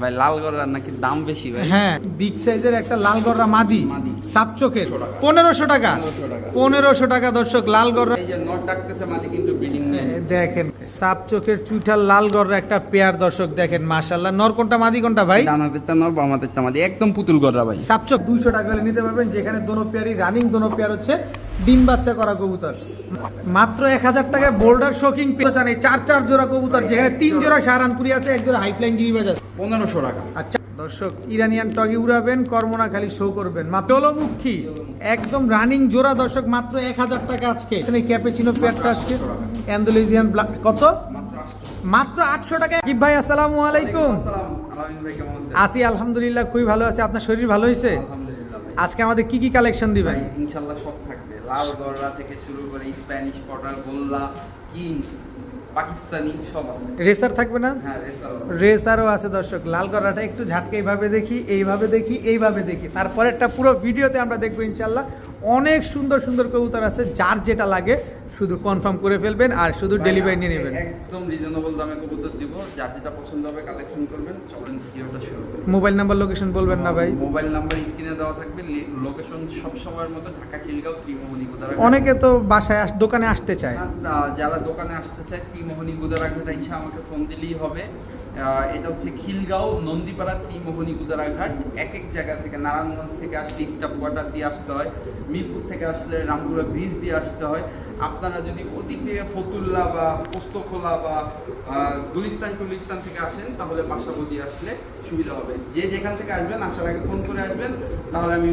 ভাই লাল গড়ার নাকি দাম বেশি ভাই? হ্যাঁ বিগ সাইজের একটা লাল গররা মাদি। সাত চোখের পনেরোশো টাকা। পনেরোশো টাকা। দর্শক লাল গররা এই যে নট ডাকতেছে মাদি কিন্তু ব্রিডিং দেখেন সাপ চোখের চুইঠাল লাল গররা একটা পেয়ার দর্শক দেখেন মাশাল্লাহ নর কোনটা মাদি কোনটা ভাই? হাতেরটা নর বাম মাদি। একদম পুতুল গড়া ভাই। সাপ চোখ দুইশো টাকা নিতে পারবেন যেখানে দোনো পেয়ারই রানিং দোনো পেয়ার হচ্ছে ডিম বাচ্চা করা কবুতর। মাত্র এক হাজার টাকায় বোল্ডার শোকিং এই চার চার জোড়া কবুতর যেখানে তিন জোড়া সাহারানপুরি আছে এক জোড়া হাইফ্লাইং গিরিবাজ আছে পনেরোশো টাকা। আচ্ছা দর্শক ইরানিয়ান টগি উড়াবেন কর্মনা খালি শো করবেন। মাতলমুখী একদম রানিং জোড়া দর্শক মাত্র এক হাজার টাকা আজকে। এখানে ক্যাপেচিনো পেয়ারটা আজকে অ্যান্ডোলেজিয়ান কত? মাত্র আটশো টাকা কি ভাই আসসালামু আলাইকুম। আসি আলহামদুলিল্লাহ খুবই ভালো আছে। আপনার শরীর ভালো হয়েছে? আজকে আমাদের কি কি কালেকশন দিবেন? ভাই ইনশাল্লাহ সব থাকবে। লাল গড়া থেকে শুরু করে স্প্যানিশ পটার গোল্লা কিং পাকিস্তানি সব আছে। রেসার থাকবে না? হ্যাঁ রেসার রেসারও আছে। দর্শক। লাল গড়াটা একটু ঝাটকে এইভাবে দেখি এইভাবে দেখি এইভাবে দেখি। তারপরেরটা পুরো ভিডিওতে আমরা দেখব ইনশাল্লাহ। অনেক সুন্দর সুন্দর কবুতর আছে যার যেটা লাগে শুধু কনফার্ম করে ফেলবেন আর শুধু ডেলিভারি নিয়ে নেবেন। একদম রিজনেবল দামে কবুতর দিব। যার যেটা পছন্দ হবে কালেকশন করবেন চলেন ভিডিওটা শুরু করুন মোবাইল নাম্বার লোকেশন বলবেন না ভাই। মোবাইল নাম্বার স্ক্রিনে দেওয়া থাকবে লোকেশন সব সময়ের মতো ঢাকা খিলগাঁও ত্রিমোহনী গুদারা অনেকে তো বাসায় আস- দোকানে আসতে চায়। যারা দোকানে আসতে চায় ত্রিমোহনী গুদারাঘাট ইচ্ছা আমাকে ফোন দিলেই হবে। এটা হচ্ছে খিলগাঁও নন্দীপাড়া ত্রিমোহনী গুদারাঘাট। এক এক জায়গা থেকে নারায়ণগঞ্জ থেকে আসলে স্টাফ কোয়ার্টার দিয়ে আসতে হয়। মিরপুর থেকে আসলে রামপুরা ব্রিজ দিয়ে আসতে হয়। আপনারা যদি ওদিক থেকে ফতুল্লা বা পোস্তখোলা বা গুলিস্তান টুলিস্তান থেকে আসেন তাহলে বাসাবদি আসলে সুবিধা হবে। যে যেখান থেকে আসবেন আসার আগে ফোন করে আসবেন। তাহলে আমি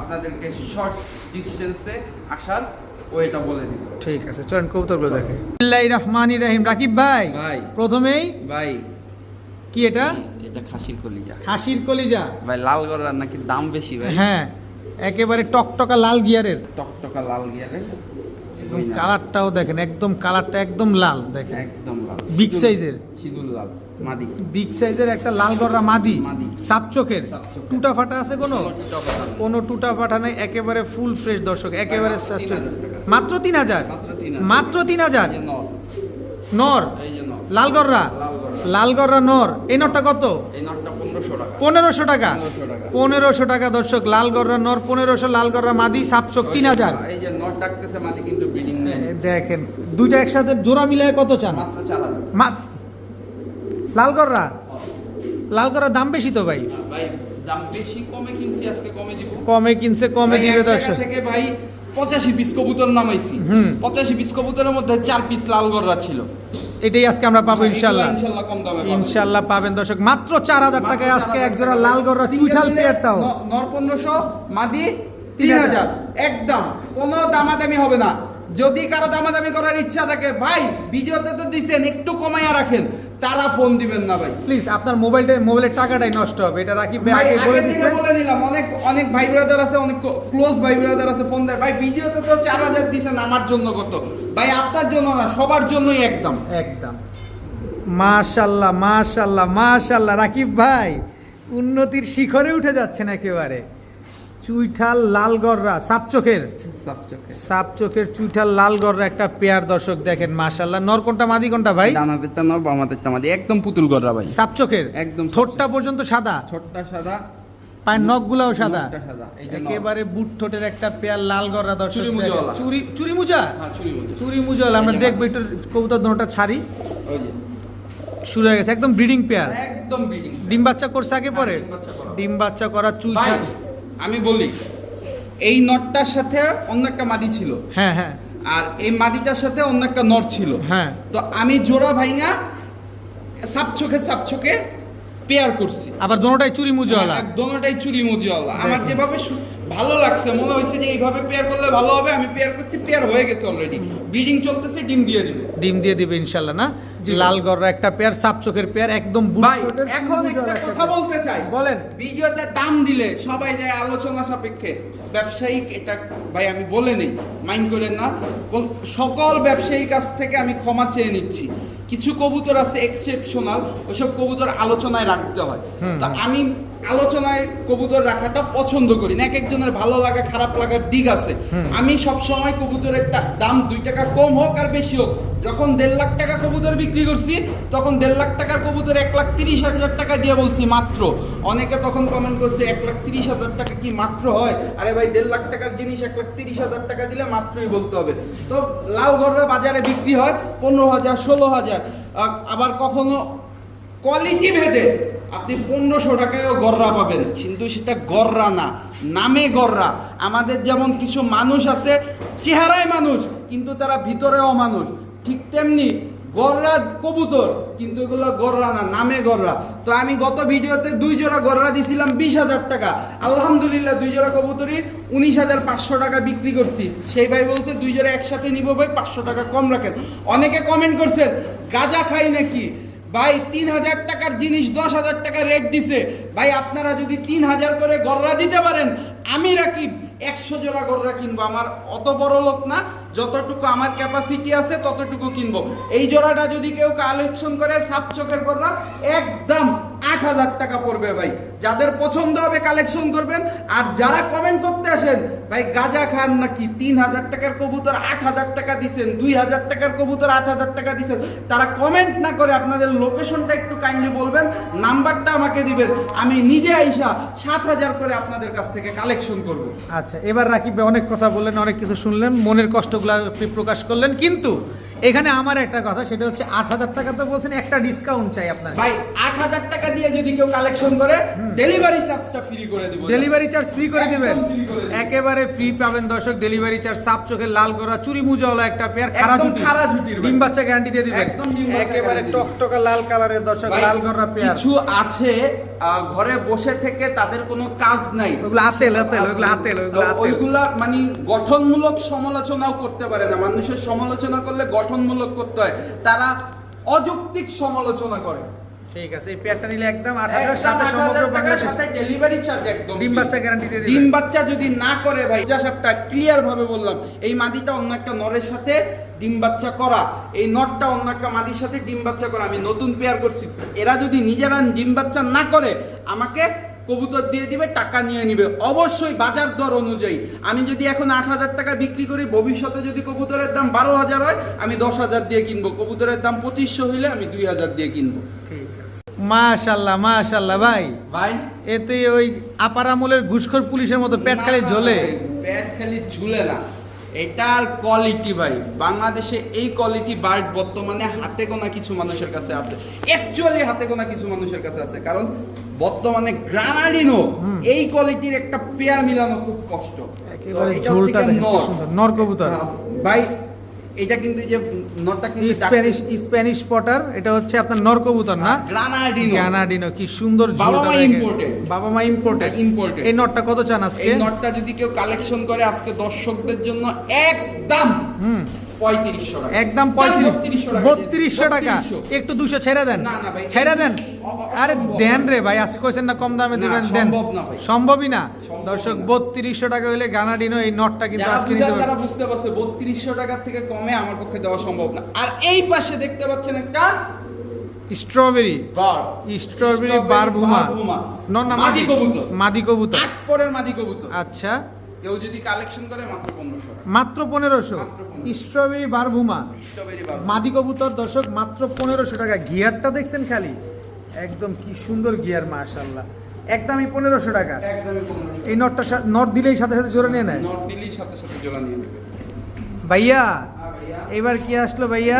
আপনাদেরকে শর্ট ডিস্টেন্সে আসার বলে দিব। ঠিক আছে চলেন কবুতরগুলো দেখে। রহমানির রহিম। রাকিব ভাই ভাই। প্রথমেই ভাই। কি এটা? এটা খাসির কলিজা। খাসির কলিজা? ভাই লাল গড়ার নাকি দাম বেশি ভাই? হ্যাঁ একেবারে টকটকা লাল গিয়ারের। টকটকা লাল গিয়ারের। একদম কালারটাও দেখেন একদম কালারটা একদম লাল দেখেন। একদম লাল। সিঁদুর- size-এর? সিঁদুর লাল মাদি। বিগ সাইজের একটা লাল গররা মাদি মাদি। সাপ চোখের। টুটা ফাটা আছে কোনো? কোনো টুটা ফাটা নেই। একেবারে ফুল ফ্রেশ দর্শক একেবারে মাত্র সাপ চোখ। 3000 টাকা। মাত্র তিন হাজার? মাত্র 3000 মাত্র তিন হাজার? নর, এই যে নর। এই নরটা কত? পনেরোশো টাকা। পনেরোশো টাকা। 1500 টাকা। পনেরোশো টাকা দর্শক লাল গররা নর পনেরোশো লাল গররা মাদি সাপ চোখ তিন হাজার। দেখেন দুইটা একসাথে জোড়া মিলায় কত চান? মাত্র চার হাজার। মা লাল গররা দাম বেশি তো ভাই? কমে কিনছি কমে দিব। দর্শক। থেকে ভাই পঁচাশি পিস কবুতর নামাইছি। পঁচাশি পিস কবুতরের মধ্যে চার পিস লাল গররা ছিল। এটাই আজকে আমরা পাবো ইনশাল্লাহ ইনশাল্লাহ কম দামে ইনশাল্লাহ পাবেন দর্শক। মাত্র চার হাজার টাকায় আজকে 4000 এক জোড়া লাল গররা চুইঠাল নিলে পেয়ারটাও। নর পনেরোশো মাদি তিন হাজার। একদম। কোনো দামাদামি হবে না। যদি কারও দামাদামি করার ইচ্ছা থাকে ভাই ভিডিওতে তো দিছেন একটু কমাইয়া রাখেন। তারা ফোন দিবেন না ভাই। প্লিজ আপনার মোবাইলটা মোবাইলের টাকাটাই নষ্ট হবে। এটা রাকিব ভাই আগে বলে দিচ্ছে বলে দিলাম অনেক অনেক ভাই ব্রাদার আছে অনেক ক্লোজ ভাই ব্রাদার আছে ফোন দেয়। ভাই ভিডিওতে তো চার হাজার দিছেন আমার জন্য কত? ভাই আপনার জন্য না সবার জন্যই একদম। একদম। মাশাল্লাহ মাশাল্লাহ মাশাল্লাহ রাকিব ভাই উন্নতির শিখরে উঠে যাচ্ছেন একেবারে। চুইঠাল লাল সাপচোখের সাপ চোখের? সাপ চোখের। চুইঠাল লাল গররা একটা পেয়ার দর্শক দেখেন মাশাল্লাহ নর কোনটা মাদি কোনটা ভাই? ডান হাতেরটা নর বাম হাতেরটা মাদি একদম পুতুল গড়া ভাই। সাপচোখের একদম ঠোঁটটা পর্যন্ত সাদা? ছোট্টা সাদা। পায়ের নখগুলাও সাদা? একেবারে বুট ঠোঁটের একটা পেয়ার লাল গররা দর্শক চুরি। চুরি চুরি মুজা হ্যাঁ চুরি মুজওয়ালা আমরা দেখব একটু কবুতর দোনোটা ছাড়ি। শুরু হয়ে গেছে একদম ব্রিডিং পেয়ার। একদম ডিম বাচ্চা করছে আগে পরে? হ্যাঁ, ডিম বাচ্চা করা। চুই আমি বলি এই নটটার সাথে অন্য একটা মাদি ছিল। হ্যাঁ হ্যাঁ। আর এই মাদিটার সাথে অন্য একটা নট ছিল। হ্যাঁ। তো আমি জোড়া ভাইঙা সাপ চোখে সাপ চোখে পেয়ার করছি। আবার দোনোটাই চুরি মুজওয়ালা। এক দোনোটাই চুরি মুজিওয়ালা। আমার যেভাবে ভালো লাগছে মনে হয়েছে যে এইভাবে পেয়ার করলে ভালো হবে আমি পেয়ার করছি পেয়ার হয়ে গেছে অলরেডি ব্রিডিং চলতেছে ডিম দিয়ে দিবে। ডিম দিয়ে দিবে ইনশাল্লাহ না? জি। লাল গররা একটা পেয়ার সাপ চোখের পেয়ার একদম ভাই এখন একটা একটা কথা বলতে চাই। বলেন। ভিডিওতে দাম দিলে সবাই যায় আলোচনা সাপেক্ষে। ব্যবসায়িক এটা ভাই আমি বলে নেই মাইন্ড করেন না। সকল ব্যবসায়ীর কাছ থেকে আমি ক্ষমা চেয়ে নিচ্ছি। কিছু কবুতর আছে এক্সেপশনাল ওইসব কবুতর আলোচনায় রাখতে হয়। তো আমি আলোচনায় কবুতর রাখাটা পছন্দ করি না এক একজনের ভালো লাগা খারাপ লাগার দিক আছে। আমি সব সময় কবুতরের দাম দুই টাকা কম হোক আর বেশি হোক যখন দেড় লাখ টাকা কবুতর বিক্রি করছি তখন দেড় লাখ টাকার কবুতর এক লাখ তিরিশ হাজার টাকা দিয়ে বলছি মাত্র। অনেকে তখন কমেন্ট করছে এক লাখ তিরিশ হাজার টাকা কি মাত্র হয়? আরে ভাই দেড় লাখ টাকার জিনিস এক লাখ তিরিশ হাজার টাকা দিলে মাত্রই বলতে হবে। তো লালগড়রা বাজারে বিক্রি হয় পনেরো হাজার ষোলো হাজার। আবার কখনো কোয়ালিটি ভেদে আপনি পনেরোশো টাকায়ও গররা পাবেন, কিন্তু সেটা গররা না, নামে গররা। আমাদের যেমন কিছু মানুষ আছে, চেহারায় মানুষ, কিন্তু তারা ভিতরেও মানুষ। ঠিক তেমনি গররা কবুতর, কিন্তু এগুলো গররা না, নামে গররা। তো আমি গত ভিডিওতে দুই জোড়া গররা দিছিলাম বিশ হাজার টাকা। আলহামদুলিল্লাহ, দুই জোড়া কবুতরই উনিশ হাজার পাঁচশো টাকা বিক্রি করছি। সেই ভাই বলছে, দুই জোড়া একসাথে নিব ভাই, পাঁচশো টাকা কম রাখেন। অনেকে কমেন্ট করছেন, গাজা খাই নাকি? ভাই, তিন হাজার টাকার জিনিস, দশ হাজার টাকা রেট দিছে। ভাই, আপনারা যদি তিন হাজার করে গররা দিতে পারেন, আমি রাকিব একশো জোড়া গররা কিনবো। আমার অত বড় লোক না, যতটুকু আমার ক্যাপাসিটি আছে, ততটুকু কিনবো। এই জোড়াটা যদি কেউ কালেকশন করে, সাপ চোখের গররা, একদম আট হাজার টাকা পড়বে ভাই। যাদের পছন্দ হবে কালেকশন করবেন, আর যারা কমেন্ট করতে আসেন, ভাই গাজা খান নাকি তিন হাজার টাকার কবুতর আট হাজার টাকা দিছেন, দুই হাজার টাকার কবুতর আট হাজার টাকা দিছেন, তারা কমেন্ট না করে আপনাদের লোকেশনটা একটু কাইন্ডলি বলবেন নাম্বারটা আমাকে দিবেন, আমি নিজে আইসা সাত হাজার করে আপনাদের কাছ থেকে কালেকশন করব। আচ্ছা এবার রাকিব অনেক কথা বললেন, অনেক কিছু শুনলেন, মনের কষ্টগুলো আপনি প্রকাশ করলেন, কিন্তু এখানে আমার একটা কথা সেটা হচ্ছে আট হাজার টাকা তো বলছেন একটা ডিসকাউন্ট চাই আপনার। ভাই আট হাজার টাকা দিয়ে যদি কেউ কালেকশন করে ডেলিভারি চার্জটা ফ্রি করে দিব। ডেলিভারি চার্জ ফ্রি করে দিবেন। করে। একেবারে ফ্রি পাবেন দর্শক ডেলিভারি চার্জ সাপ চোখের লাল গোড়া চুরি মুজাওয়ালা একটা পেয়ার খারা ঝুটি। খাড়া ঝুটির ডিম বাচ্চা গ্যারান্টি দিয়ে দিবেন। একদম ডিম একেবারে। টকটকা লাল কালারের দর্শক লাল গোড়া পেয়ার কিছু আছে ঘরে বসে থেকে তাদের কোনো কাজ নাই। ওগুলো আতেল, আতেল, ওগুলো আতেল, ওগুলো আতেল। ওইগুলা মানে গঠনমূলক সমালোচনাও করতে পারে না। মানুষের সমালোচনা করলে গঠনমূলক করতে হয়। তারা অযৌক্তিক সমালোচনা করে। ঠিক আছে এই পেয়ারটা নিলে একদম আট হাজার একদম সাথে সমগ্র বাংলাদেশ সাথে ডেলিভারি চার্জ একদম ডিম বাচ্চা গ্যারান্টি দিয়ে ডিম বাচ্চা যদি না করে ভাই যা সবটা ক্লিয়ার ভাবে বললাম। এই মাদিটা অন্য একটা নরের সাথে ডিম বাচ্চা করা। এই নটটা অন্য একটা মাদির সাথে ডিম বাচ্চা করা। আমি নতুন পেয়ার করছি। এরা যদি নিজেরা ডিম বাচ্চা না করে আমাকে কবুতর দিয়ে দিবে টাকা নিয়ে নিবে। অবশ্যই বাজার দর অনুযায়ী। আমি যদি এখন আট হাজার টাকা বিক্রি করি ভবিষ্যতে যদি কবুতরের দাম বারো হাজার হয় আমি দশ হাজার দিয়ে কিনবো। কবুতরের দাম পঁচিশশো হইলে আমি দুই হাজার দিয়ে কিনবো। ঠিক আছে। মাশাল্লাহ মাশাল্লাহ ভাই। ভাই? এতে ওই আপার আমলের ঘুষখোর পুলিশের মতো পেট খালি ভাই, পেট খালি ঝুলে না। এটার কোয়ালিটি ভাই। বাংলাদেশে এই কোয়ালিটি বার্ড বর্তমানে হাতে গোনা কিছু মানুষের কাছে আছে। অ্যাকচুয়ালি হাতে গোনা কিছু মানুষের কাছে আছে। কারণ বর্তমানে গ্রানাডিনো এই কোয়ালিটির একটা পেয়ার মিলানো খুব কষ্ট নর। কবুতর। হ্যাঁ, ভাই এটা কিন্তু যে নরটা কিন্তু স্প্যানিশ স্প্যানিশ পটার এটা হচ্ছে আপনার নর কবুতর না গ্রানাডিনো জানাডিনো কি সুন্দর বাবা মা imported। বাবা মা ইম্পোর্টেড imported। এই নটটা কত চান আজকে এই নটটা যদি কেউ কালেকশন করে আজকে দর্শকদের জন্য একদম হুম পঁয়ত্রিশশো টাকা। একদম যান, পঁয়ত্রিশ বত্রিশশো টাকা বত্রিশশো টাকা। একটু দুশো ছেড়ে দেন। ছেড়ে দেন। আরে দেন রে ভাই আজকে কইছেন না কম দামে দিবেন দেন। সম্ভবই না। দর্শক বত্রিশশো টাকা হইলে গানাডিনো এই নটটা কিন্তু আজকে তারা বুঝতে পারছে বত্রিশশো টাকার থেকে কমে আমার পক্ষে দেওয়া সম্ভব না। আর এই পাশে দেখতে পাচ্ছেন একটা স্ট্রবেরি। বার। স্ট্রবেরি বারভুমা নন না মাদি কবুতর। মাদি কবুতর। পরের মাদি কবুতর। আচ্ছা। কেউ যদি কালেকশন করে মাত্র পনেরোশো মাত্র পনেরোশো। স্ট্রবেরি বারভুমা মাদি কবুতর দর্শক মাত্র পনেরোশো টাকা। গিয়ারটা দেখছেন খালি? একদম কি সুন্দর গিয়ার মাশাল্লাহ একদমই পনেরোশো টাকা। এই নটটা নট দিলেই সাথে সাথে জোরে নিয়ে নেয়? নর্থ দিল্লির সাথে সাথে জোড়া নিয়ে নেবে। ভাইয়া হ্যাঁ এবার কি আসলো ভাইয়া?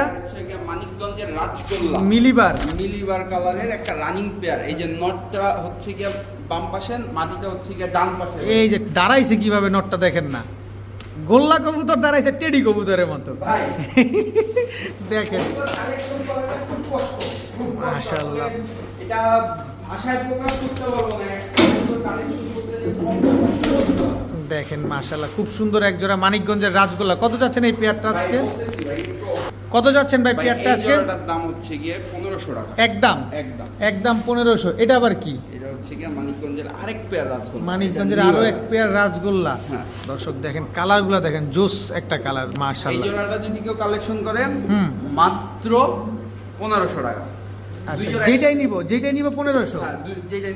মানিকগঞ্জের রাজগোল্লা মিলিবার। মিলিবার কালারের একটা রানিং পেয়ার এই যে নটটা হচ্ছে গিয়ে বাম পাশে মাটিটা হচ্ছে গিয়ে ডান পাশে। এই যে দাঁড়াইছে কীভাবে নটটা দেখেন না? গোল্লা কবুতর দাঁড়াইছে টেডি কবুতরের মতো। ভাই। দেখেন। মাশাআল্লাহ। এটা ভাষায় প্রকাশ করতে পারব না। দেখেন মাশাল্লাহ খুব সুন্দর এক জোড়া মানিকগঞ্জের রাজগোল্লা। কত যাচ্ছেন এই পেয়ারটা আজকে? কত যাচ্ছেন ভাই পেয়ারটা আজকে? দাম হচ্ছে গিয়ে পনেরোশো টাকা। একদম। একদম। একদম পনেরোশো। এটা আবার কি? এটা হচ্ছে গিয়ে মানিকগঞ্জের আরেক পেয়ার রাজগোল্লা। মানিকগঞ্জের আরও এক পেয়ার রাজগোল্লা। হ্যাঁ। দর্শক দেখেন কালারগুলো দেখেন জোস একটা কালার এই জোড়াটা যদি কেউ কালেকশন করেন মাত্র পনেরোশো টাকা। আচ্ছা যেটাই নিব যেটাই নিব পনেরোশো। হ্যাঁ,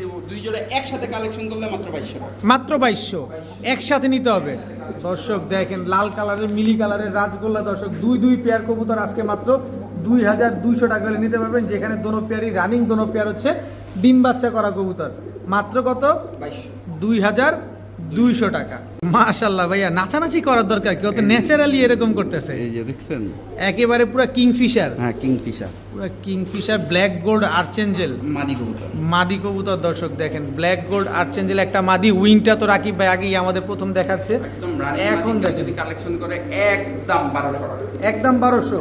নিব দুই জোড়া একসাথে কালেকশন করলে মাত্র বাইশশো মাত্র বাইশশো। একসাথে নিতে হবে। দর্শক দেখেন লাল কালারের মিলি কালারের রাজগোল্লা দর্শক দুই দুই পেয়ার কবুতর আজকে মাত্র দুই হাজার দুইশো টাকা হলে নিতে পারবেন যেখানে দোনো পেয়ারই রানিং দোনো পেয়ার হচ্ছে ডিম বাচ্চা করা কবুতর। মাত্র কত? দুই হাজার দুইশো টাকা। মাশাল্লাহ ভাইয়া নাচানাচি করার দরকার কেউ তো ন্যাচারালি এরকম করতেছে। এই যে দেখছেন? একেবারে পুরো কিংফিশার। হ্যাঁ কিংফিশার। পুরো কিংফিশার ব্ল্যাক গোল্ড আর্চেঞ্জেল। মাদি কবুতর। মাদি কবুতর দর্শক দেখেন ব্ল্যাক গোল্ড আর্চেঞ্জেল একটা মাদি উইংটা তো রাকিব ভাই আগেই আমাদের প্রথম দেখাচ্ছে। একদম এখন যদি কালেকশন করে একদম বারোশো টাকা। একদম বারোশো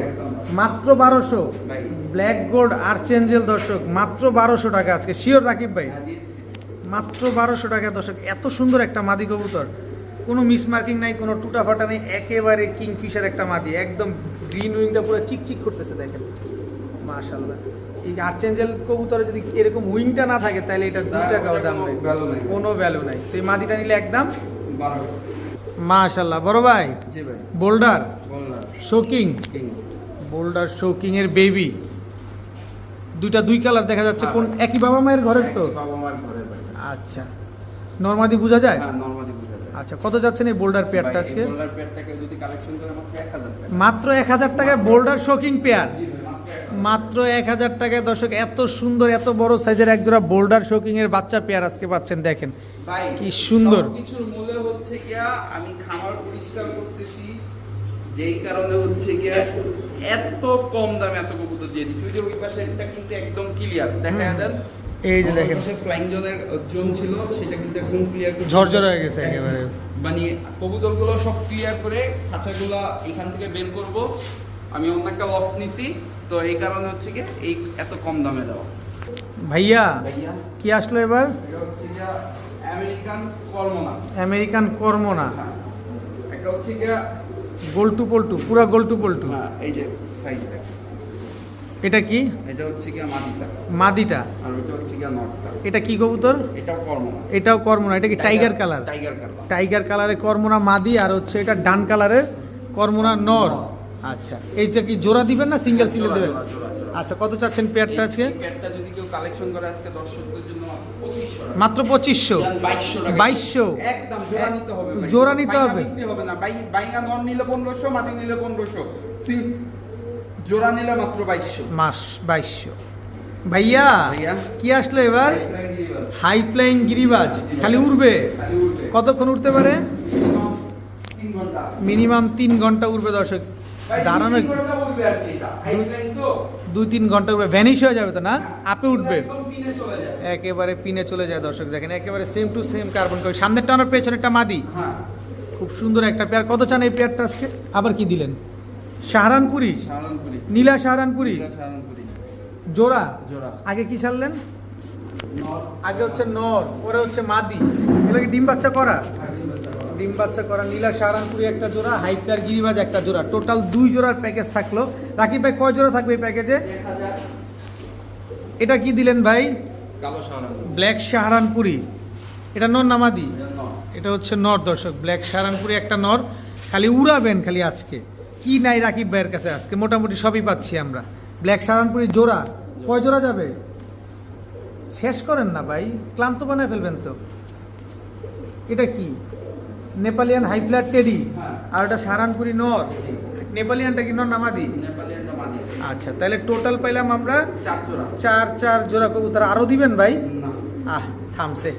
মাত্র বারোশো। ব্ল্যাক গোল্ড আর্চেঞ্জেল দর্শক মাত্র বারোশো টাকা আজকে। শিওর রাকিব ভাই? হ্যাঁ। মাত্র বারোশো টাকা দর্শক এত সুন্দর একটা মাদি কবুতর। কোনো মিস মার্কিং নাই কোনো টুটা ফাটা নেই একেবারে কিংফিশার একটা মাদি। একদম গ্রিন উইংটা পুরো চিকচিক করতেছে দেখেন। মাশাল্লাহ এই আর্চেঞ্জেল কবুতরে যদি এরকম উইংটা না থাকে তাহলে এটা দু না, টাকাও দাম নেই। কোনো ভ্যালু নাই। তো এই মাদিটা নিলে একদম মাশাল্লাহ বড় ভাই? বোল্ডার? শোকিং? বোল্ডার শোকিং এর বেবি দুইটা দুই কালার দেখা যাচ্ছে। কোন একই বাবা মায়ের ঘরের তো? বাবা মায়ের ঘরে। আচ্ছা। নর্মাদি বোঝা যায়? হ্যাঁ নর্মালি বুঝা যায়। আচ্ছা কত যাচ্ছেন এই বোল্ডার পেয়ারটা আজকে? গোল্লার পেয়ারটাকে যদি কালেকশন করে মাত্র এক হাজার টাকা। মাত্র এক হাজার টাকায় বোল্ডার শোকিং পেয়ার। মাত্র এক হাজার টাকায় দর্শক এত সুন্দর এত বড় সাইজের একজোড়া বোল্ডার শোকিং এর বাচ্চা পেয়ার আজকে পাচ্ছেন দেখেন। ভাই কি সুন্দর। কিছুর মূলে হচ্ছে গিয়া আমি খামার পরিষ্কার করতেছি। যেই কারণে হচ্ছে গিয়া এত কম দামে এত কবুতর দিয়ে দিচ্ছি ওই যে ওই পাশে একটা কিন্তু একদম ক্লিয়ার দেখা। দেন এই যে দেখেন। ফ্লাইং জোনের জোন ছিল সেটা কিন্তু একদম ক্লিয়ার ঝরঝর হয়ে গেছে একেবারে। মানে কবুতরগুলো সব ক্লিয়ার করে খাঁচাগুলো এখান থেকে বের করব। আমি অন্য একটা লফট নিছি তো এই কারণে হচ্ছে কি এই এত কম দামে দেওয়া। ভাইয়া কি আসলো এবার? আমেরিকান কর্মনা আমেরিকান কর্মনা একটা হচ্ছে গিয়া গোল্টু পল্টু পুরা গোল্টু পল্টু হ্যাঁ এই যে সাইজটা এটা কি? এটা হচ্ছে গিয়া মাদিটা। মাদিটা। আর ওটা হচ্ছে গিয়া নটটা। এটা কি কবুতর? এটাও কর্মনা। এটাও কর্মনা। এটা কি tiger colour tiger colour tiger কালারের কর্মনা মাদি আর হচ্ছে এটা ডান কালারের কর্মনা নর আচ্ছা। এইটা কি জোড়া দিবেন না সিঙ্গেল সিঙ্গেল দেবেন? আচ্ছা কত চাচ্ছেন পেয়ারটা আজকে? পেয়ারটা যদি কেউ কালেকশন করে আজকে দর্শকদের জন্য মাত্র পঁচিশশো বাইশশো একদম জোড়া নিতে হবে জোড়া নিতে হবে। হবে না। বাই বাইঙ্গা নন নিলে পনেরোশো মাটি নিলে পনেরোশো। জোড়া নিলে মাত্র বাইশশো। মাস বাইশশো। ভাইয়া। কি আসলো এবার? হাই ফ্লাইং গিরিবাজ খালি উড়বে? কতক্ষণ উঠতে পারে? মিনিমাম তিন ঘণ্টা উড়বে দর্শক। দাঁড়ানো। দুই তিন ঘণ্টা উঠবে ভ্যানিশ হয়ে যাবে তো না? আপে উঠবে। একেবারে পিনে চলে যায় দর্শক দেখেন। একেবারে same to same carbon copy সামনের টানার পেছনেরটা মাদি। হ্যাঁ। খুব সুন্দর একটা পেয়ার। কত চান এই পেয়ারটা আজকে? আবার কি দিলেন? সাহারানপুরি? সাহারানপুরি। নীলা সাহারানপুরি? সাহারানপুরি। জোড়া? জোড়া। আগে কি ছাড়লেন? নর। আগে হচ্ছে নর পরে হচ্ছে মাদি। এগুলো কি ডিম বাচ্চা করা। ডিম বাচ্চা করা। নীলা সাহারানপুরি একটা জোড়া হাইফ্লার গিরিবাজ একটা জোড়া। টোটাল দুই জোড়ার প্যাকেজ থাকল। রাকিব ভাই কয় জোড়া থাকবে এই প্যাকেজে এটা কি দিলেন ভাই? কালো সাহারানপুরি। ব্ল্যাক সাহারানপুরি। এটা নর নামাদি এটা এটা হচ্ছে নর দর্শক। ব্ল্যাক সাহারানপুরি একটা নর। খালি উড়াবেন খালি আজকে। কি নাই রাকিব ভাইয়ের কাছে? আজকে মোটামুটি সবই পাচ্ছি আমরা। ব্ল্যাক সাহারানপুরি জোড়া। কয় জোড়া যাবে? শেষ করেন না ভাই ক্লান্ত বানায় ফেলবেন তো। এটা কি? Nepalian high flyer teddy? হ্যাঁ। আর ওটা সাহারানপুরি নর? নেপালিয়ানটা কি নর নামাদি আচ্ছা তাহলে টোটাল পাইলাম আমরা চার চার জোড়া কবুতর। আরও দিবেন ভাই? আহ থামছে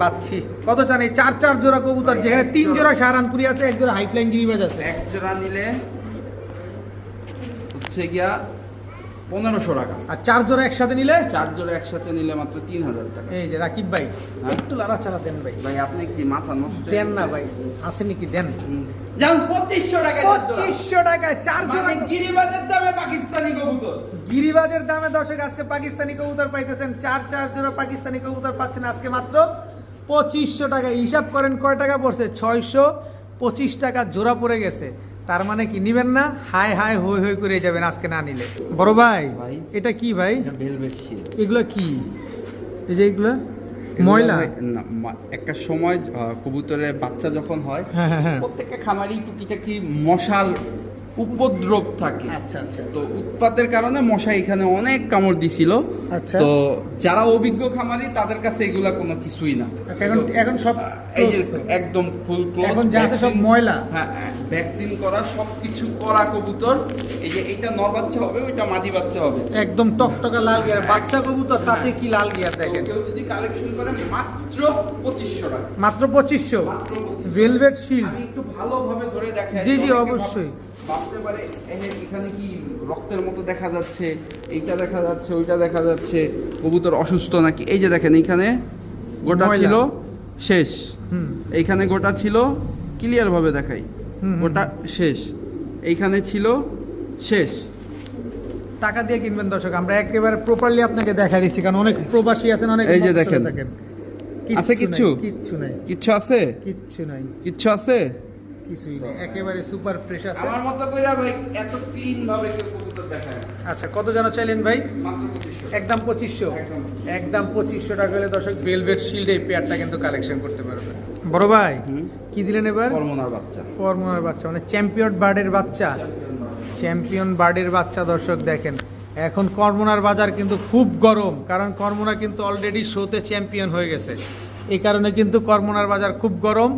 পাচ্ছি কত চান এই চার চার জোড়া কবুতর যেখানে তিন জোড়া সাহারানপুরি আছে এক জোড়া হাইফ্লাইং গিরিবাজ আছে। এক জোড়া নিলে হচ্ছে গিয়া পনেরোশো টাকা। আর চার জোড়া একসাথে নিলে? চার জোড়া একসাথে নিলে মাত্র তিন হাজার টাকা। এই যে রাকিব ভাই হ্যাঁ? একটু লাড়াচাড়া দেন ভাই। ভাই আপনি কি মাথা নষ্ট? দেন না ভাই আসেনি কি দেন। যান পঁচিশশো টাকা পঁচিশশো টাকায় চার জোড়া মানে গিরিবাজের দামে পাকিস্তানি কবুতর। গিরিবাজের দামে দর্শক আজকে পাকিস্তানি কবুতর পাইতেছেন। চার চার জোড়া পাকিস্তানি কবুতর পাচ্ছেন আজকে মাত্র পঁচিশশো টাকা। হিসাব করেন কয় টাকা পড়ছে? ছয়শো পঁচিশ টাকা জোড়া পড়ে গেছে। তার মানে কি? নিবেন না? হাই হাই হই হই করে যাবেন আজকে না নিলে। বড় ভাই ভাই। এটা কি ভাই? এগুলো কি? এই যে এগুলো? ময়লা? একটা সময় কবুতরের বাচ্চা যখন হয় হ্যাঁ হ্যাঁ হ্যাঁ। প্রত্যেকটা খামারি টুকিটাকি মশার উপদ্রব থাকে। আচ্ছা আচ্ছা। তো উৎপাতের কারণে মশা এখানে অনেক কামড় দিছিল। আচ্ছা। তো যারা অভিজ্ঞ খামারি তাদের কাছে এগুলা কোনো কিছুই না। আচ্ছা এখন এখন সব এই যে একদম ফুল ক্লোজ এখন যা আছে সব ময়লা। হ্যাঁ ভ্যাকসিন করা সব কিছু করা কবুতর। এই যে এইটা নর বাচ্চা হবে ওইটা মাদি বাচ্চা হবে। একদম টকটকা লাল গিয়ার। বাচ্চা কবুতর তাতে কি লাল গিয়ার দেখেন? কেউ যদি কালেকশন করে মাত্র পঁচিশশো টাকা। মাত্র পঁচিশশো। 2500 ভেলভেট শিল্ড আমি একটু ভালোভাবে ধরে দেখাই। জি, জি, অবশ্যই। ভাবতে পারে এখানে কি রক্তের মতো দেখা যাচ্ছে এইটা দেখা যাচ্ছে ওইটা দেখা যাচ্ছে কবুতর অসুস্থ নাকি? এই যে দেখেন এইখানে গোটা ছিল শেষ। এইখানে গোটা ছিল ক্লিয়ার ভাবে দেখাই। গোটা শেষ। এইখানে ছিল শেষ। টাকা দিয়ে কিনবেন দর্শক আমরা একেবারে প্রপারলি আপনাকে দেখা দিচ্ছি কারণ অনেক প্রবাসী আছেন অনেক এই যে দেখেন। আছে কিচ্ছু? কিচ্ছু নাই। কিচ্ছু আছে? কিচ্ছু নাই। কিচ্ছু আছে? কিছুই নেই একেবারে সুপার ফ্রেশ আছে। আমার মতো কইরা ভাই এত ক্লিন ভাবে কেউ কবুতর দেখায় আচ্ছা কত যেন চাইলেন ভাই? একদম পঁচিশশো? একদম। পঁচিশশো। টাকা হলে দর্শক ভেলভেট শিল্ড এই পেয়ারটা কিন্তু কালেকশন করতে পারবেন বড় ভাই কি দিলেন এবার? কর্মনার বাচ্চা। কর্মনার বাচ্চা মানে চ্যাম্পিয়ন বার্ডের বাচ্চা। চ্যাম্পিয়ন বার্ডের বাচ্চা দর্শক দেখেন। এখন কর্মনার বাজার কিন্তু খুব গরম কারণ কর্মনা কিন্তু অলরেডি শোতে চ্যাম্পিয়ন হয়ে গেছে। এই কারণে কিন্তু কর্মনার বাজার খুব গরম।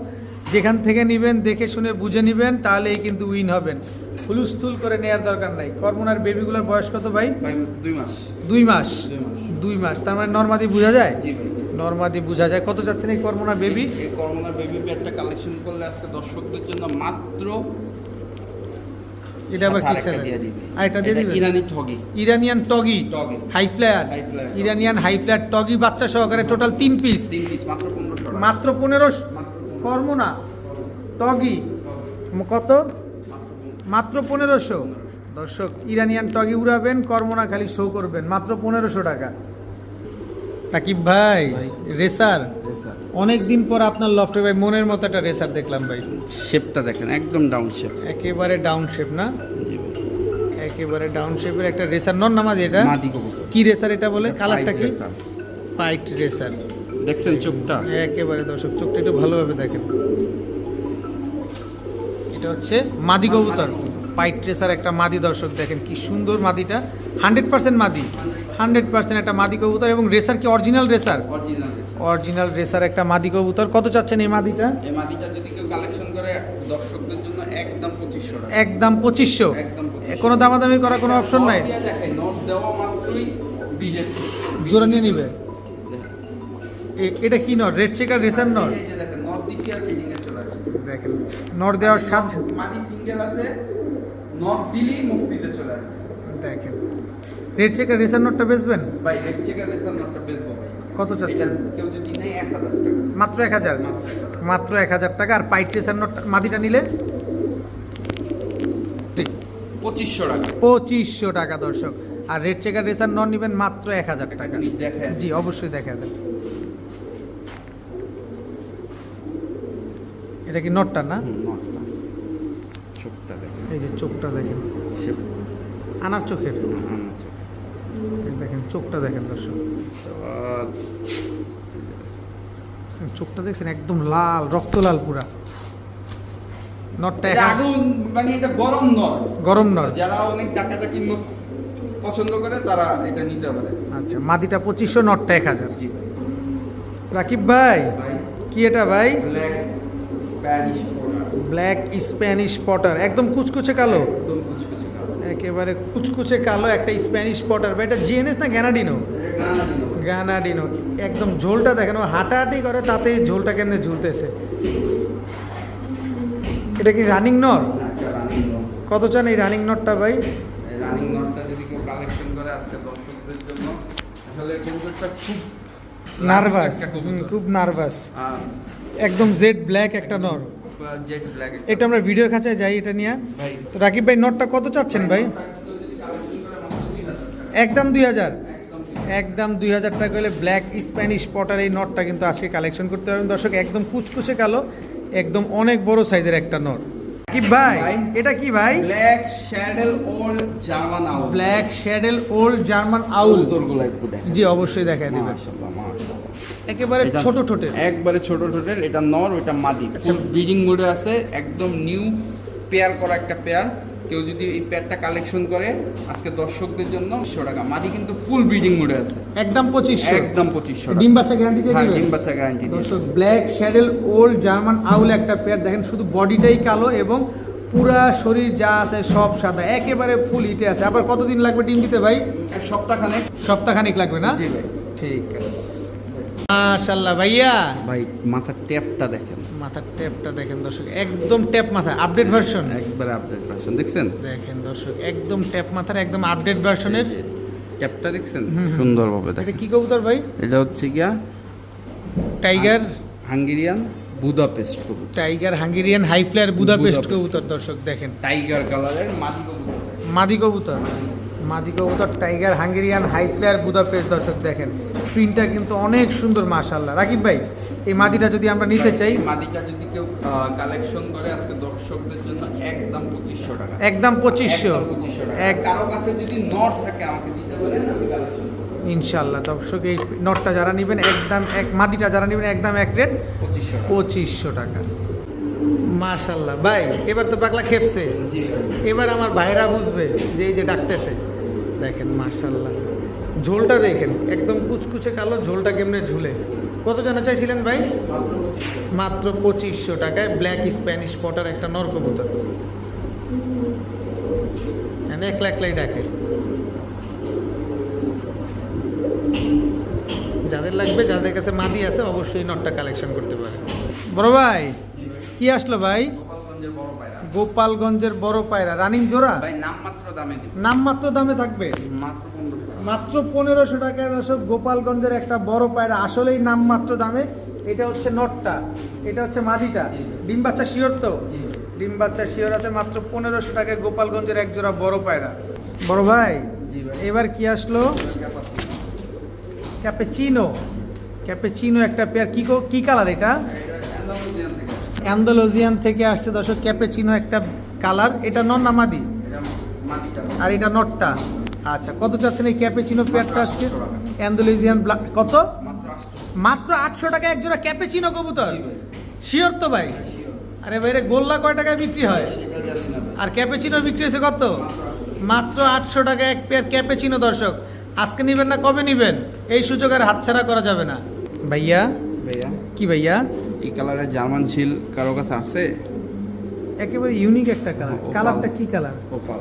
যেখান থেকে নেবেন দেখে শুনে বুঝে নেবেন তাহলেই কিন্তু উইন হবেন। হুলুস্থুল করে নেওয়ার দরকার নাই। কর্মনার বেবিগুলোর বয়স কত ভাই? দুই মাস। দুই মাস? দুই মাস। তার মানে নর্মাদি বোঝা যায়? নর্মাদি বোঝা যায়। কত যাচ্ছেন এই কর্মনা বেবি? এই করোনা বেবি প্যাডটা কালেকশন করলে আজকে দর্শকদের জন্য মাত্র এটা আবার কি দিবে। আর এটা দিয়ে এটা দিবে ইরানি ঠগি। ইরানিয়ান টগি? Toggi. High flyer Iranian high flyer Toggi বাচ্চা সহকারে টোটাল তিন পিস তিন পিস মাত্র পনেরোশো টাকা। মাত্র পনেরো মাত্র কর্ম না টগি। কত? মাত্র পনেরোশো। দর্শক ইরানিয়ান টগি উড়াবেন কর্মনা খালি শো করবেন। মাত্র পনেরোশো টাকা। রাকিব ভাই। রেসার অনেক দিন পর আপনার লফটে ভাই মনের মতো একটা রেসার দেখলাম ভাই। শেপটা দেখেন একদম ডাউন শেপ একেবারে ডাউন শেপ না? একেবারে ডাউন শেপের একটা রেসার নন নামাজ এটা? কি রেসার এটা বলে? কালারটা কি? পাইট রেসার দেখছেন চোখটা? একেবারে দর্শক চোখটা একটু ভালোভাবে দেখেন। এটা হচ্ছে মাদি কবুতর পাইট রেসার একটা মাদি দর্শক দেখেন কি সুন্দর মাদিটা। হান্ড্রেড পার্সেন্ট মাদি হান্ড্রেড পার্সেন্ট একটা মাদি কবুতর এবং রেসার কি? অরিজিনাল রেসার অরিজিনাল রেসার একটা মাদি কবুতর। কত চাচ্ছেন এই মাদিটা? এই মাদিটা যদি কেউ কালেকশন করে দর্শকদের জন্য একদম পঁচিশশো একদম পঁচিশশো? কোনো দামাদামি করার কোনো অপশন নাই? জোরে নিয়ে নিবে। এটা কি নট রেড চেকার রেসার নট দেখেন নট দেওয়ার সাথে মাদি সিঙ্গেল আছে নট দিলেই মস্তিতে চলে আসবে দেখেন। রেড চেকার রেসার নটটা বেচবেন? ভাই রেড চেকার রেসার নটটা বেচবো কত চাচ্ছেন? কেউ যদি নেয় এক হাজার টাকা। মাত্র এক হাজার? মাত্র এক হাজার। টাকা। আর পাইট রেসার নট মাদিটা নিলে? পঁচিশশো টাকা। পঁচিশশো টাকা দর্শক। আর রেড চেকার রেসার নট নেবেন মাত্র এক হাজার টাকা। জি অবশ্যই দেখা দেন। এটা কি নটটা না? নটটা চোখটা দেখেন। এই যে চোখটা দেখেন। আনার চোখের? আচ্ছা। দেখেন চোখটা দেখেন দর্শক। চোখটা দেখছেন একদম লাল রক্ত লাল পুরা। নটটা আগুন মানে এটা গরম গরম নট যারা অনেক পছন্দ করে তারা এটা নিতে পারে। আচ্ছা মাদিটা পঁচিশশো নটটা এক হাজার। জি ভাই। রাকিব ভাই কি এটা ভাই? ব্ল্যাক স্প্যানিশ পটার একদম কুচকুচে কালো? একদম কুচকুচে কালো। একেবারে কুচকুচে কালো একটা স্প্যানিশ পটার বা এটা জিএনএস না গ্যানাডিনো গ্যানাডিনো একদম ঝোলটা দেখেন ও হাঁটাহাঁটি করে তাতেই ঝোলটা কেমনে ঝুলতেছে? এটা কি রানিং নর না, একটা running note। কত চান এই রানিং নটটা ভাই? রানিং নটটা যদি কেউ কালেকশন করে আজকে দর্শকদের জন্য আসলে কবুতরটা খুব নার্ভাস খুব নার্ভাস একদম জেড ব্ল্যাক একটা নর। জেড ব্ল্যাক এটা আমরা ভিডিওর কাছে যাই এটা নিয়ে। তো রাকিব ভাই নটটা কত চাচ্ছেন ভাই? একদম দুই হাজার। একদম দুই হাজার টাকা হলে ব্ল্যাক স্প্যানিশ পটার এই নটটা কিন্তু আজকে কালেকশন করতে পারবেন। দর্শক একদম কুচকুচে কালো একদম অনেক বড় সাইজের একটা নট কি ভাই। এটা কি ভাই? Black saddle old German owl. Black saddle old German owl. জি অবশ্যই দেখাই দেবেন। একেবারে ছোট ছোটে একবারে ছোট ছোটের এটা নর ওইটা মাদি। আচ্ছা। ব্রিডিং মোডে আছে একদম নিউ পেয়ার করা একটা পেয়ার কেউ যদি এই প্যাডটা কালেকশন করে আজকে দর্শকদের জন্য পঁচিশশো টাকা। মাদি কিন্তু ফুল ব্রিডিং মোডে আছে। একদম পঁচিশশো। একদম পঁচিশশো ডিম বাচ্চা গ্যারান্টি দিয়ে হ্যাঁ ডিম বাচ্চা গ্যারান্টি দর্শক ব্ল্যাক শ্যাডেল ওল্ড জার্মান আউল একটা পেয়ার দেখেন শুধু বডিটাই কালো এবং পুরা শরীর যা আছে সব সাদা। একেবারে ফুল হিটে আছে। আবার কতদিন লাগবে ডিম দিতে ভাই? সপ্তাহখানে সপ্তাহখানিক লাগবে না? জি ভাই। ঠিক আছে। মাশাল্লাহ ভাইয়া। ভাই মাথার ট্যাপটা দেখেন। মাথার ট্যাপটা দেখেন দর্শক একদম ট্যাপ মাথা আপডেট ভার্সন একবারে আপডেট ভার্সন দেখছেন? দেখেন দর্শক একদম ট্যাপ মাথার একদম আপডেট ভার্সনের ট্যাপটা দেখছেন। সুন্দরভাবে এটা কি কবুতর ভাই? এটা হচ্ছে গিয়া টাইগার হাঙ্গেরিয়ান বুদাপেস্ট কবুতর। Tiger Hungarian high flyer Budapest. কবুতর দর্শক দেখেন। টাইগার কালারের মাদি কবুতর। মাদি কবুতর। মাদি কবুতর tiger Hungarian high flyer Budapest দর্শক দেখেন। প্রিন্টটা কিন্তু অনেক সুন্দর মাশাল্লাহ রাকিব ভাই এই মাদিটা যদি আমরা নিতে চাই? মাদিটা যদি কেউ কালেকশন করে আজকে দর্শকদের জন্য একদম পঁচিশশো টাকা। একদম পঁচিশশো। এক কারও কাছে যদি নট থাকে আমাকে দিতে পারেন আমি কালেকশন ইনশাল্লাহ দর্শক এই নটটা যারা নেবেন একদম এক মাদিটা যারা নেবেন একদম এক রেট পঁচিশশো টাকা। পঁচিশশো টাকা। মাশাল্লাহ ভাই এবার তো পাগলা খেপছে। এবার আমার ভাইরা বুঝবে যে এই যে ডাকতেছে। দেখেন মার্শাল্লাহ ঝোলটা দেখেন, একদম কুচকুচে কালো, ঝোলটা কেমনে ঝুলে। কত জানা চাইছিলেন ভাই? মাত্র পঁচিশশো টাকায় ব্ল্যাক স্প্যানিশ পটার একটা নর কবুতর এখানে একলা একলাই ডাকে। যাদের লাগবে, যাদের কাছে মাদি আছে, অবশ্যই নটটা কালেকশন করতে পারে। বড় ভাই, কি আসলো ভাই? গোপালগঞ্জের বড় পায়রা গোপালগঞ্জের বড় পায়রা। রানিং জোড়া? ভাই নামমাত্র দামে দিব। নামমাত্র দামে থাকবে? মাত্র পনেরোশো টাকা। মাত্র পনেরোশো টাকায় দর্শক গোপালগঞ্জের একটা বড় পায়রা। আসলেই নামমাত্র দামে। এটা হচ্ছে নটটা। এটা হচ্ছে মাদিটা। ডিম বাচ্চা শিওর তো। ডিম বাচ্চা শিওর আছে মাত্র পনেরোশো টাকায় গোপালগঞ্জের এক জোড়া বড় পায়রা। বড় ভাই? এবার কি আসলো? ক্যাপেচিনো। ক্যাপেচিনো একটা পেয়ার। কো- কি কালার এটা? অ্যান্ডালোজিয়ান থেকে আসছে দর্শক ক্যাপেচিনো একটা কালার। এটা নন না মাদি আর এটা নটটা? আচ্ছা কত চাচ্ছেন এই ক্যাপেচিনো পেয়ারটা আজকে? 800 টাকা। কত? মাত্র আটশো। টাকা এক জোড়া ক্যাপেচিনো কবুতর? শিওর তো ভাই? আরে ভাই রে গোল্লা কয় টাকায় বিক্রি হয়? আর ক্যাপেচিনো বিক্রি হয়েছে কত? মাত্র আটশো টাকা এক পেয়ার ক্যাপেচিনো দর্শক। আজকে নেবেন না কবে নেবেন? এই সুযোগ আর হাতছাড়া করা যাবে না। ভাইয়া? ভাইয়া? কি ভাইয়া? এই কালারের জার্মান শিল কারও কাছে আছে? একেবারে ইউনিক একটা কালার কালারটা কি কালার ওপাল।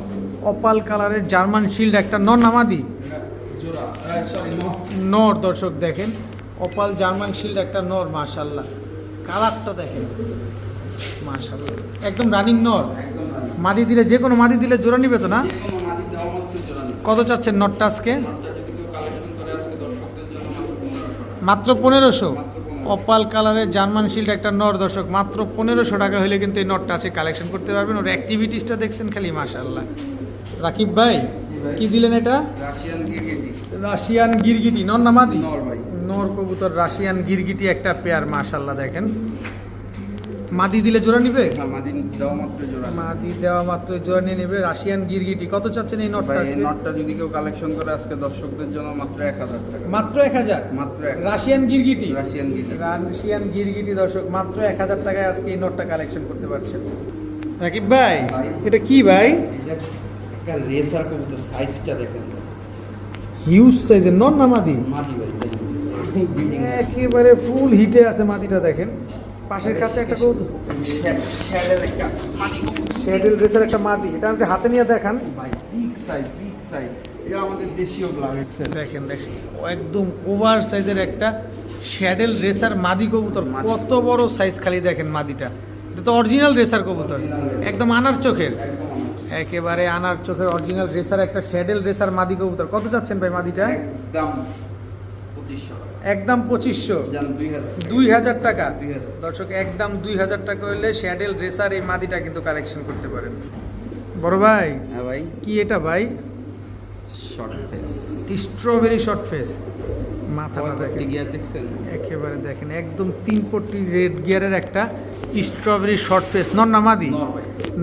অপাল কালারের জার্মান শিল্ড একটা নন নামাদি নর দর্শক দেখেন। অপাল জার্মান শিল্ড একটা নর মাশাল্লাহ কালারটা দেখেন। মাশাল্লাহ একদম রানিং নর। মাদি দিলে যে কোনো মাদি দিলে জোড়া নিবে তো না? কত চাচ্ছেন নটটা আজকে? মাত্র পনেরোশো। টাকা মাত্র পনেরোশো মাত্র 1500 অপাল কালারের জার্মান শিল্ড একটা নর দর্শক মাত্র পনেরোশো টাকা হলে কিন্তু এই নটটা আছে কালেকশন করতে পারবেন। ওর অ্যাক্টিভিটিসটা দেখছেন খালি মাশাল্লাহ রাকিব ভাই। কি দিলেন এটা? রাশিয়ান গিরগিটি। নর নামাদি নর নর কবুতর রাশিয়ান গিরগিটি একটা পেয়ার মাশাল্লাহ দেখেন। মাদি দিলে জোড়া নিবে? হ্যাঁ মাদি দেওয়া মাত্র জোড়া। মাদি দেওয়া মাত্র জোড়া নিয়ে নেবে। রাশিয়ান গিরগিটি কত চাচ্ছেন এই নটটা এই নটটা যদি কেউ কালেকশন করে আজকে দর্শকদের জন্য মাত্র এক হাজার টাকা। মাত্র এক হাজার? মাত্র রাশিয়ান গিরগিটি? রাশিয়ান গিরগিটি। রাশিয়ান গিরগিটি দর্শক মাত্র এক হাজার টাকায় আজকে এই নটটা কালেকশন করতে পারছেন। রাকিব ভাই। এটা কি ভাই? এটা একটা রেসার কবুতর সাইজটা দেখেন। হিউজ সাইজের নন না মাদি? মাদি ভাই একেবারে ফুল হিটে আছে মাদিটা দেখেন। পাশের কাছে একটা কবুতর কবুতর। শ্যাডেল রেসের একটা মাদি এটা আমাকে হাতে নিয়ে দেখান। বিগ সাইজ বিগ সাইজ এটা আমাদের দেশীয় ব্লাড দেখেন দেখেন। একদম ওভার সাইজের একটা শ্যাডেল রেসার মাদি কবুতর। কত বড় সাইজ খালি দেখেন মাদিটা। এটা তো অরিজিনাল রেসার কবুতর। একদম আনার চোখের। একেবারে আনার চোখের অরিজিনাল রেসার একটা শ্যাডেল রেসার মাদি কবুতর। কত চাচ্ছেন ভাই মাদিটা? একদম পঁচিশশো একদম পঁচিশশো। দুই হাজার টাকা। দর্শক একদম দুই হাজার টাকা হলে শ্যাডেল রেসার এই মাদিটা কিন্তু কালেকশন করতে পারেন। বড় ভাই হ্যাঁ ভাই। কি এটা ভাই? Short face strawberry short face পরবর্তী গিয়ার দেখছেন? একেবারে দেখেন একদম তিন পট্টি রেড গিয়ারের একটা স্ট্রবেরি শর্ট ফেস নর না মাদি? নর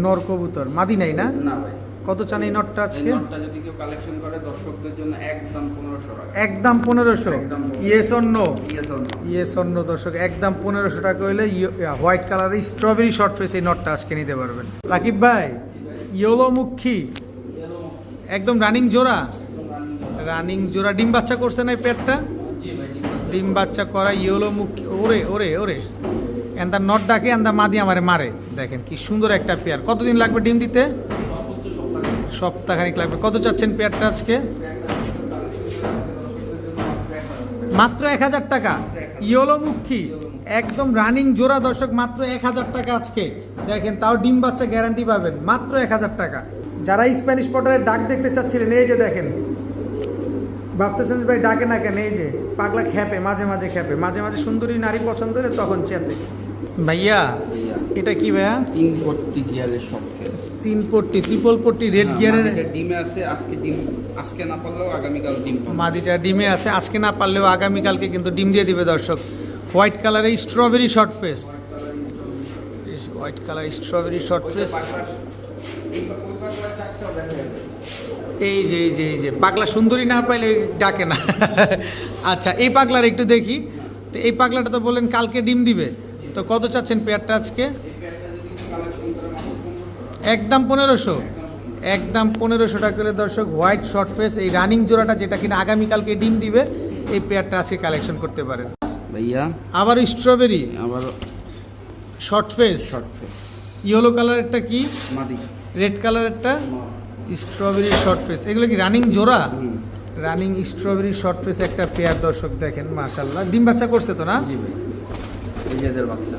নর কবুতর। মাদি নাই না? না ভাই। কত চান এই নটটা আজকে? নটটা যদি কেউ কালেকশন করে দর্শকদের জন্য একদম পনেরোশো টাকা। একদম পনেরোশো? একদম। ইয়েস অন্য ইয়ে জন্য ইয়েস অন্য দর্শক একদম পনেরোশো টাকা হলে হোয়াইট কালারের স্ট্রবেরি শর্ট ফেস এই নটটা আজকে নিতে পারবেন। রাকিব ভাই ইয়োলোমুখী একদম রানিং জোড়া? রানিং জোড়া। ডিম বাচ্চা করছে না এই পেটটা? ডিম বাচ্চা করা ইয়োলোমুখী ওরে ওরে ওরে। এন্দা নট ডাকে এন্দা মাদি আমারে মারে। দেখেন কি সুন্দর একটা পেয়ার কতদিন লাগবে ডিম দিতে? সপ্তাহখানিক লাগবে। কত চাচ্ছেন পেয়ারটা আজকে? মাত্র এক হাজার টাকা। ইয়োলোমুখী, একদম রানিং জোড়া দর্শক, মাত্র এক হাজার টাকা আজকে। দেখেন, তাও ডিম বাচ্চা গ্যারান্টি পাবেন। মাত্র এক হাজার টাকা। যারা স্প্যানিশ পটারের ডাক দেখতে চাচ্ছিলেন, এই যে দেখেন। ভাবতেছেন ভাই ডাকে না কেন? এই যে, পাগলা খ্যাপে, মাঝে মাঝে খ্যাপে। মাঝে মাঝে সুন্দরী নারী পছন্দ হলে তখন চেপে ভাইয়া, এটা কি ভাইয়া? গিয়ারের সব। কেস তিন পট্টি ট্রিপল পট্টি রেড গিয়ারের ডিমে আছে আজকে ডিম আজকে না পারলেও আগামীকাল ডিম মাদিটা ডিমে আছে আজকে না পারলেও আগামীকালকে কিন্তু ডিম দিয়ে দিবে দর্শক। হোয়াইট কালারের strawberry short face white colour strawberry short face. এই যে এই যে এই যে পাগলা সুন্দরী না পাইলে ডাকে না। আচ্ছা এই পাগলার একটু দেখি। তো এই পাগলাটা তো বললেন কালকে ডিম দিবে। তো কত চাচ্ছেন পেয়ারটা আজকে এই পেয়ারটা যদি কালেকশন করে মাত্র 1500 একদম পনেরোশো। একদম পনেরোশো টাকা করে দর্শক হোয়াইট শর্ট ফেস এই রানিং জোড়াটা যেটা কিনা আগামীকালকে ডিম দিবে এই পেয়ারটা আজকে কালেকশন করতে পারেন। ভাইয়া? আবার স্ট্রবেরি আবার short face short face yellow কালারেরটা কি? মাদি। রেড কালারেরটা স্ট্রবেরি শর্ট ফেস এগুলো কি রানিং জোড়া? রানিং স্ট্রবেরি শর্ট ফেস একটা পেয়ার দর্শক দেখেন মাশাল্লাহ ডিম বাচ্চা করছে তো না? জি ভাই। বাচ্চা।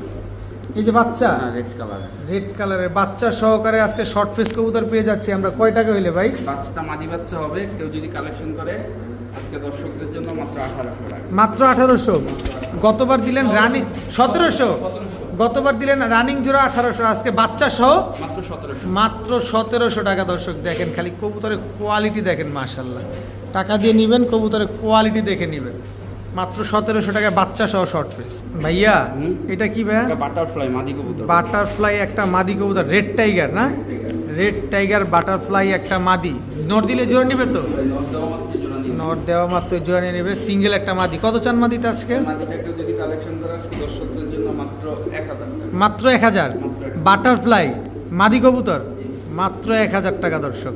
এই যে বাচ্চা। রেড কালার রেড কালারের বাচ্চা সহকারে আজকে শর্ট ফেস কবুতর পেয়ে যাচ্ছি। আমরা কয় টাকা হইলে ভাই? বাচ্চাটা মাদি বাচ্চা হবে। কেউ যদি কালেকশন করে আজকে দর্শকদের জন্য মাত্র আঠারোশো টাকা। মাত্র আঠারোশো? গতবার দিলেন রানিং সতেরোশো? গতবার দিলেন রানিং জোড়া আঠারোশো আজকে বাচ্চা সহ? মাত্র সতেরোশো। মাত্র সতেরোশো টাকা দর্শক দেখেন খালি কবুতরের কোয়ালিটি দেখেন মাশাল্লাহ টাকা দিয়ে নেবেন কবুতরের কোয়ালিটি দেখে নেবেন। মাত্র সতেরোশো টাকা বাচ্চা সহ শর্ট ফেস ভাইয়া এটা কি ভাইয়া? বাটারফ্লাই মাদি কবুতর। বাটারফ্লাই একটা মাদি কবুতর রেড টাইগার না? রেড টাইগার বাটারফ্লাই একটা মাদি। নর দিলে জোর নিবে তো? জোড়া নর দেওয়া মাত্র জোর নিয়ে নেবে। সিঙ্গেল একটা মাদি। কত চান মাদিটা আজকে? মাত্র এক হাজার বাটারফ্লাই মাদি কবুতর? মাত্র এক হাজার টাকা দর্শক।